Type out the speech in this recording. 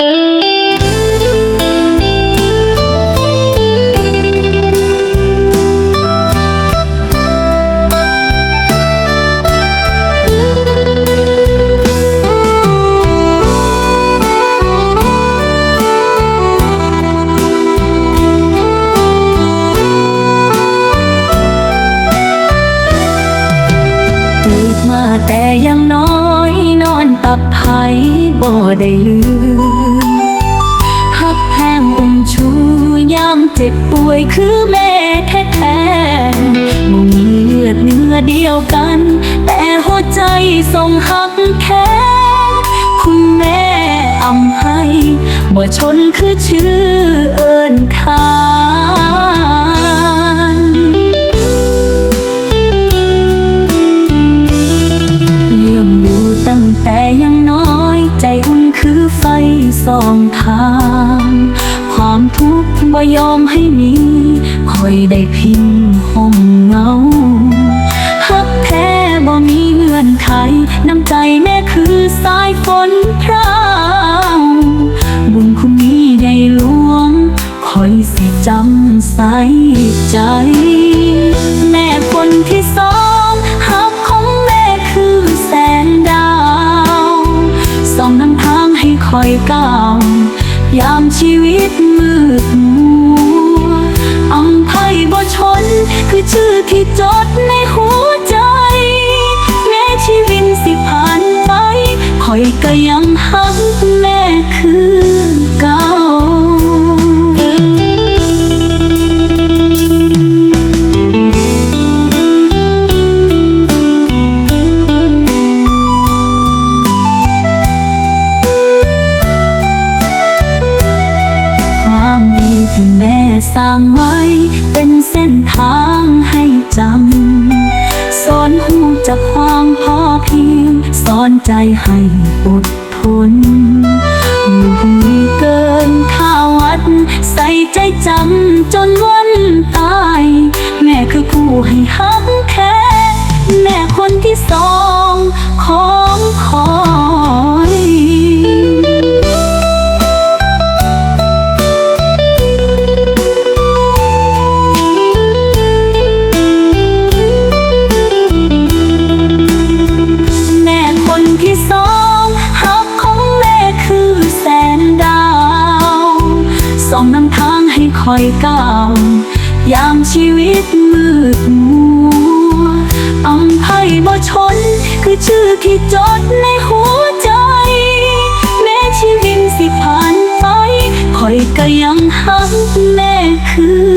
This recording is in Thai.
ตื่นมาแต่ยังน้อยนอนตับไผ่บ่ได้ลืม เจ็บป่วยคือแม่แท้ๆบ่มีเลือดเนื้อเดียวกัน แต่หัวใจทรงหักแค่คุณแม่อำให้บ่ชนคือชื่อเอิญคานเลี้ยงดูตั้งแต่ยังน้อย ใจอุ่นคือไฟส่องทาง ความทุกข์บ่ยอมให้มีคอยได้พิงห้องเงาฮักแท้บ่มีเงื่อนไข น้ำใจแม่คือสายฝนพราวบุญคุณนี้ได้หลวงคอยสิจำใส่ใจ แม่คนที่สองหักของแม่คือแสงดาวส่องนำทางให้คอยก้าว ยามชีวิตมืดมัว สร้างไว้ เป็นเส้นทางให้จำ สอนหูจากความพอเพียง สอนใจให้อด ให้คอยก้าวยามชีวิตมืดมัวอำไพ่บ่ชน คือชื่อที่จดในหัวใจ แม้ชีวิตสิผ่านไปคอยก็ยังหักแม่คือ